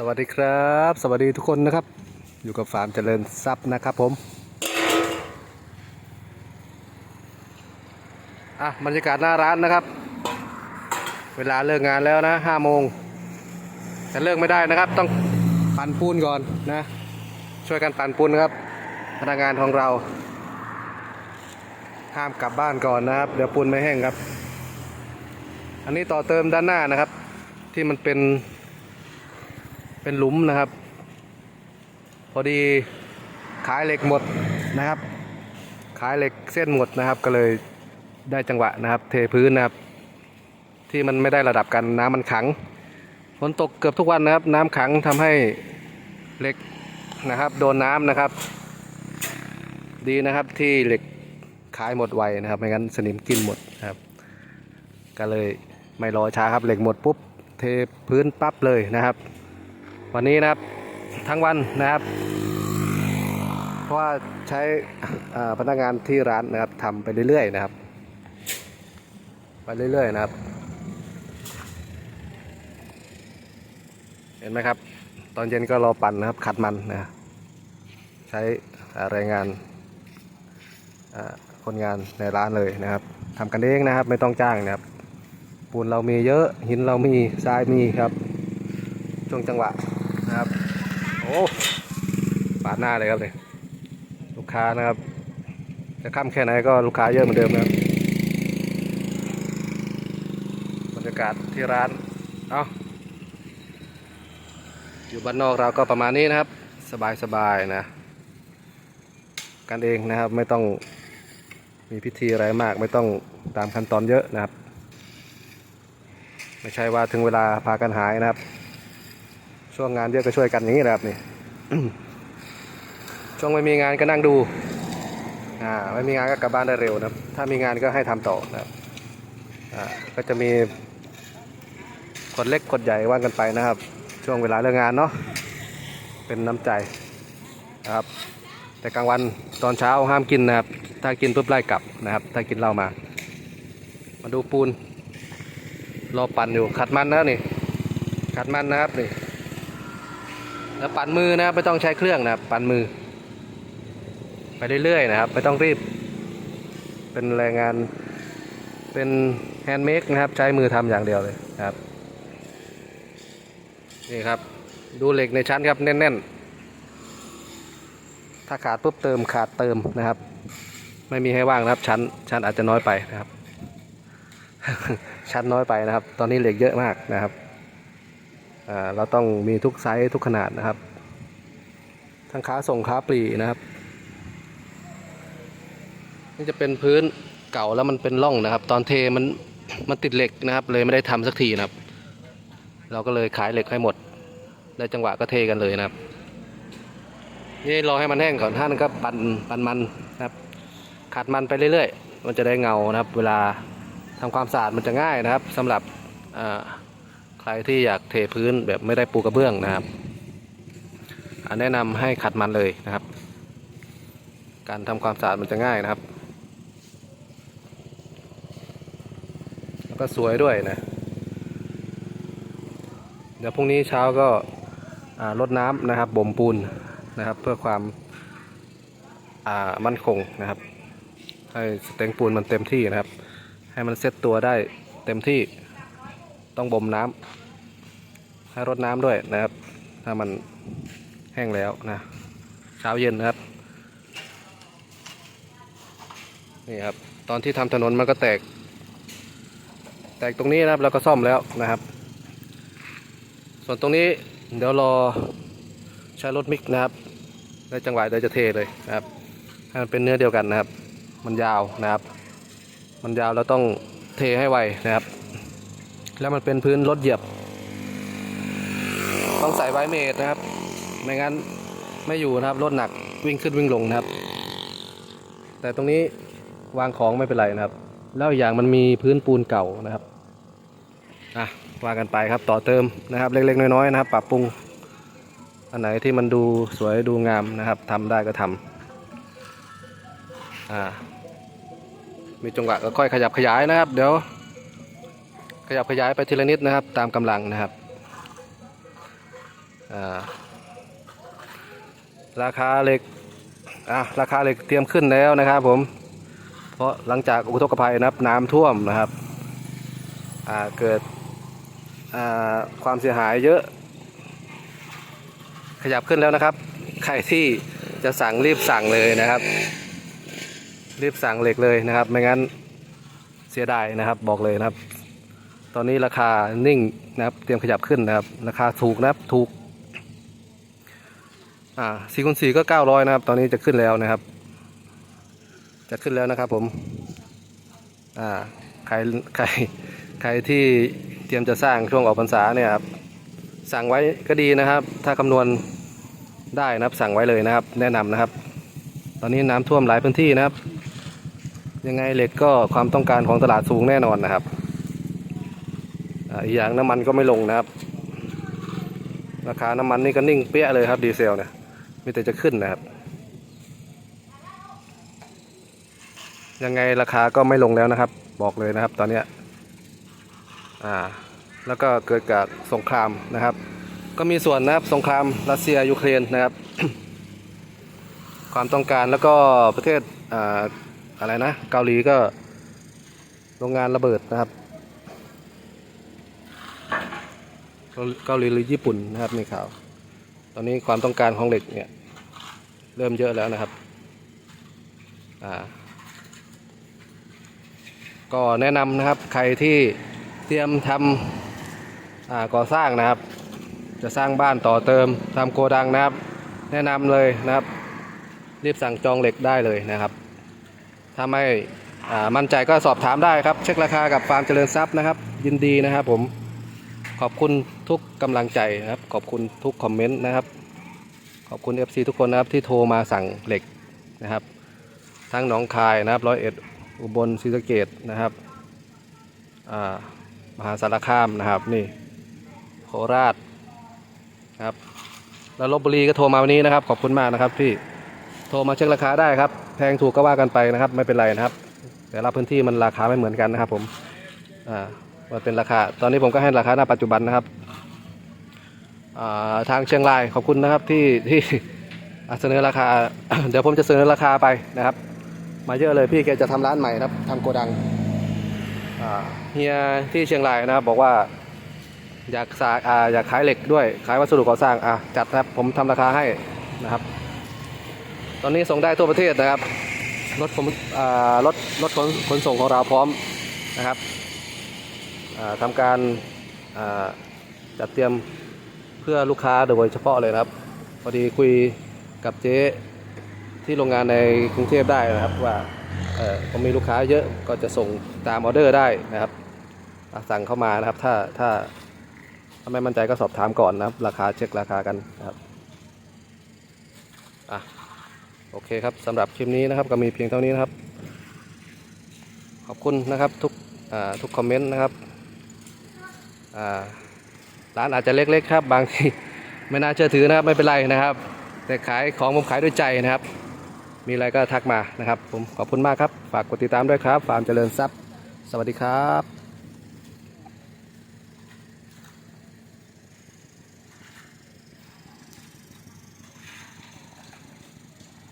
สวัสดีครับ สวัสดีทุกคนนะครับ อยู่กับฟาร์มเจริญทรัพย์นะครับผมอะบรรยากาศหน้าร้านนะครับ เวลาเลิกงานแล้วนะห้าโมงแต่เลิกไม่ได้นะครับ ต้องปั่นปูนก่อนนะ ช่วยกันปั่นปูนนครับ พนักงานของเรา ห้ามกลับบ้านก่อนนะครับ เดี๋ยวปูนไม่แห้งครับ อันนี้ต่อเติมด้านหน้านะครับ ที่มันเป็น เป็นหลุมนะครับ พอดีขายเหล็กหมดนะครับ ขายเหล็กเส้นหมดนะครับ ก็เลยได้จังหวะนะครับ เทพื้นนะครับ ที่มันไม่ได้ระดับกันน้ำมันขังฝนตกเกือบทุกวันนะครับ น้ำขังทำให้เหล็กนะครับ โดนน้ำนะครับ ดีนะครับที่เหล็กขายหมดไวนะครับไม่งั้นสนิมกินหมดนะครับ ก็เลยไม่รอช้าครับเหล็กหมดปุ๊บเทพื้นปั๊บเลยนะครับ วันนี้นะครับทั้งวันนะครับ เพราะว่าใช้พนักงานที่ร้านนะครับทำไปเรื่อยๆนะครับ ไปเรื่อยๆนะครับ เห็นไหมครับ ตอนเย็นก็รอปั่นนะครับขัดมันนะใช้แรงงานคนงานในร้านเลยนะครับทำกันเองนะครับไม่ต้องจ้างนะครับปูนเรามีเยอะหินเรามีทรายมีครับ ช่วงจังหวะ นะครับ โอ้ปาดหน้าเลยครับเลยลูกค้านะครับ จะค่ำแค่ไหนก็ลูกค้าเยอะเหมือนเดิมนะครับบรรยากาศที่ร้านเอาอยู่บ้านนอกเราก็ประมาณนี้นะครับ สบายๆนะ กันเองนะครับไม่ต้องมีพิธีอะไรมากไม่ต้องตามขั้นตอนเยอะนะครับ ไม่ใช่ว่าถึงเวลาพากันหายนะครับ ช่วงงานเยอะก็ช่วยกันอย่างนี้นะครับนี่ช่วงไม่มีงานก็นั่งดูอ่าไม่มีงานก็กลับบ้านได้เร็วนะครับ ถ้ามีงานก็ให้ทำต่อนะครับอ่าก็จะมีกฎเล็กกฎใหญ่ว่างกันไปนะครับ ช่วงเวลาเลิกงานเนาะเป็นน้ำใจนะครับ แต่กลางวันตอนเช้าห้ามกินนะครับ ถ้ากินปุ๊บไล่กลับนะครับ ถ้ากินเหล้ามา มาดูปูนรอปั่นอยู่ขัดมันนะนี่ขัดมันนะครับนี่ แล้วปั่นมือนะครับไม่ต้องใช้เครื่องนะครับปั่นมือ ไปเรื่อยๆนะครับ ไม่ต้องรีบ เป็นแรงงานเป็นแฮนด์เมดนะครับ ใช้มือทำอย่างเดียวเลยครับนี่ครับ ดูเหล็กในชั้นครับแน่นๆ ถ้าขาดปุ๊บเติมขาดเติมนะครับ ไม่มีให้ว่างนะครับ ชั้นชั้นอาจจะน้อยไปนะครับ ชั้นน้อยไปนะครับ ตอนนี้เหล็กเยอะมากนะครับ เราต้องมีทุกไซส์ทุกขนาดนะครับ ทั้งขาส่งขาปลีนะครับ นี่จะเป็นพื้นเก่าแล้วมันเป็นร่องนะครับ ตอนเทมันมันติดเหล็กนะครับ เลยไม่ได้ทำสักทีนะครับ เราก็เลยขายเหล็กให้หมดได้จังหวะก็เทกันเลยนะครับนี่รอให้มันแห้งก่อนท่านก็ปั่นปั่นมันนะครับขัดมันไปเรื่อยๆ มันจะได้เงานะครับ เวลาทำความสะอาดมันจะง่ายนะครับสำหรับอ่า รที่อยากเทพื้นแบบไม่ได้ปูกระเบื้องนะครับอ่าแนะนำให้ขัดมันเลยนะครับ การทำความสะอาดมันจะง่ายนะครับ แล้วก็สวยด้วยนะ เดี๋ยวพรุ่งนี้เช้าก็อ่ารดน้ำนะครับบ่มปูนนะครับ เพื่อความมั่นคงนะครับ ให้สเต็งปูนมันเต็มที่นะครับ ให้มันเซ็ตตัวได้เต็มที่ต้องบ่มน้ำ ให้รดน้ำด้วยนะครับ ถ้ามันแห้งแล้วนะเช้าเย็นนะครับนี่ครับตอนที่ทำถนนมันก็แตก แตกตรงนี้นะครับแล้วก็ซ่อมแล้วนะครับ ส่วนตรงนี้เดี๋ยวรอใช้รถมิกนะครับได้จังหวะเดี๋ยวจะเทเลยนะครับให้มันเป็นเนื้อเดียวกันนะครับ มันยาวนะครับ มันยาวเราต้องเทให้ไวนะครับ แล้วมันเป็นพื้นรถเหยียบ ต้องใส่ไวเมดนะครับ ไม่งั้นไม่อยู่นะครับรถหนักวิ่งขึ้นวิ่งลงนะครับ แต่ตรงนี้วางของไม่เป็นไรนะครับ แล้วอย่างมันมีพื้นปูนเก่านะครับอะว่ากันไปครับต่อเติมนะครับ เล็กๆ น้อยๆนะครับ ปรับปรุงอันไหนที่มันดูสวยดูงามนะครับทำได้ก็ทำอ่ามีจังหวะก็ค่อยขยับขยายนะครับ เดี๋ยว ขยับขยายไปทีละนิดนะครับ ตามกำลังนะครับ ราคาเหล็กอะราคาเหล็กเตรียมขึ้นแล้วนะครับผม เพราะหลังจากอุทกภัยนะครับน้ำท่วมนะครับอ่าเกิดอ่าความเสียหายเยอะ ขยับขึ้นแล้วนะครับ ใครที่จะสั่งรีบสั่งเลยนะครับ รีบสั่งเหล็กเลยนะครับ ไม่งั้นเสียดายนะครับบอกเลยนะครับ ตอนนี้ราคานิ่งนะครับ เตรียมขยับขึ้นนะครับ ราคาถูกนะครับถูก อ่าสี่คูณสี่ก็เก้าร้อยนะครับ ตอนนี้จะขึ้นแล้วนะครับ จะขึ้นแล้วนะครับ ผมอ่าใครใครใครที่เตรียมจะสร้างช่วงออกพรรษาเนี่ยครับสั่งไว้ก็ดีนะครับ ถ้าคำนวณได้นะครับ สั่งไว้เลยนะครับ แนะนำนะครับ ตอนนี้น้ำท่วมหลายพื้นที่นะครับ ยังไงเหล็กก็ความต้องการของตลาดสูงแน่นอนนะครับอีกอย่างน้ำมันก็ไม่ลงนะครับ ราคาน้ำมันนี่ก็นิ่งเปี้ยเลยครับดีเซลเนี่ย มีแต่จะขึ้นนะครับ ยังไงราคาก็ไม่ลงแล้วนะครับ บอกเลยนะครับ ตอนนี้อ่า แล้วก็เกิดจากสงครามนะครับ ก็มีส่วนนะครับสงครามรัสเซียยูเครนนะครับ ความต้องการแล้วก็ประเทศอ่าอะไรนะ เกาหลีก็โรงงานระเบิดนะครับเกาเกาหลีหรือญี่ปุ่นนะครับในข่าว ตอนนี้ความต้องการของเหล็กเนี่ย เริ่มเยอะแล้วนะครับอ่าก็แนะนำนะครับใครที่เตรียมทำอ่าก่อสร้างนะครับ จะสร้างบ้านต่อเติมทำโกดังนะครับ แนะนำเลยนะครับ รีบสั่งจองเหล็กได้เลยนะครับถ้าไม่มั่นใจก็สอบถามได้ครับ เช็คราคากับฟาร์มเจริญทรัพย์นะครับ ยินดีนะครับผมขอบคุณทุกกำลังใจนะครับ ขอบคุณทุกคอมเมนต์นะครับ ขอบคุณ FC ทุกคนนะครับที่โทรมาสั่งเหล็กนะครับ ทั้งหนองคายนะครับร้อยเอ็ดอุบลศรีสะเกดนะครับมหาสารคามนะครับนี่โคราชครับแล้วลบบุรีก็โทรมาวันนี้นะครับ ขอบคุณมากนะครับพี่โทรมาเช็คราคาได้ครับ แพงถูกก็ว่ากันไปนะครับ ไม่เป็นไรนะครับ แต่ละพื้นที่มันราคาไม่เหมือนกันนะครับ ผมอ่ามันเป็นราคา ตอนนี้ผมก็ให้ราคาหน้าปัจจุบันนะครับ ทางเชียงรายขอบคุณนะครับที่ที่เสนอราคา เดี๋ยวผมจะเสนอราคาไปนะครับ มาเยอะเลยพี่แกจะทำร้านใหม่นะครับทำโกดังเฮียที่เชียงรายนะครับบอกว่าอยากสาอ่าอยากขายเหล็กด้วยขายวัสดุก่อสร้างอะจัดนะครับผมทำราคาให้นะครับ ตอนนี้ส่งได้ทั่วประเทศนะครับรถผมรถรถขนขนส่งของเราพร้อมนะครับอ่าทำการจัดเตรียม พื่อลูกค้าโดยเฉพาะเลยนะครับพอดีคุยกับเจ๊ที่โรงงานในกรุงเทพได้นะครับ ว่าเออผมมีลูกค้าเยอะก็จะส่งตามออเดอร์ได้นะครับสั่งเข้ามานะครับ ถ้าถ้าถ้าไม่มั่นใจก็สอบถามก่อนนะครับ ราคาเช็คราคากันนะครับอะโอเคครับสำหรับคลิปนี้นะครับก็มีเพียงเท่านี้นะครับ ขอบคุณนะครับทุกทุกคอมเมนต์นะครับอ่า ร้านอาจจะเล็กๆครับ บางทีไม่น่าเชื่อถือนะครับไม่เป็นไรนะครับ แต่ขายของผมขายด้วยใจนะครับ มีอะไรก็ทักมานะครับ ผมขอบคุณมากครับ ฝากกดติดตามด้วยครับฟาร์มเจริญทรัพย์ สวัสดีครับ